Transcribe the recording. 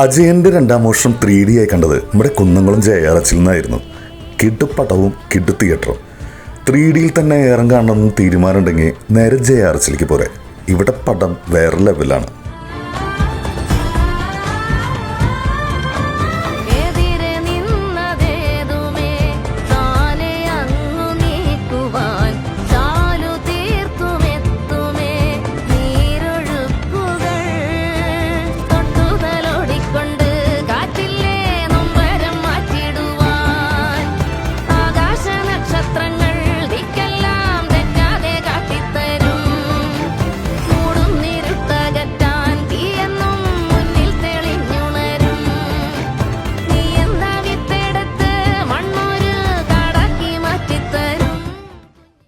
അജയന്റെ രണ്ടാം മോഷണം three D ആയി കണ്ടത് നമ്മുടെ കുന്നംകുളം ജെ ആർ എച്ചിൽ നിന്നായിരുന്നു. കിഡ് കിടു തിയേറ്ററും. ത്രീ ഡിയിൽ തന്നെ ഏറം കാണണമെന്ന് തീരുമാനമുണ്ടെങ്കിൽ നേരെ ജെ ആർ എച്ചിലേക്ക് പോരെ. ഇവിടെ പടം വേറെ ലെവലാണ്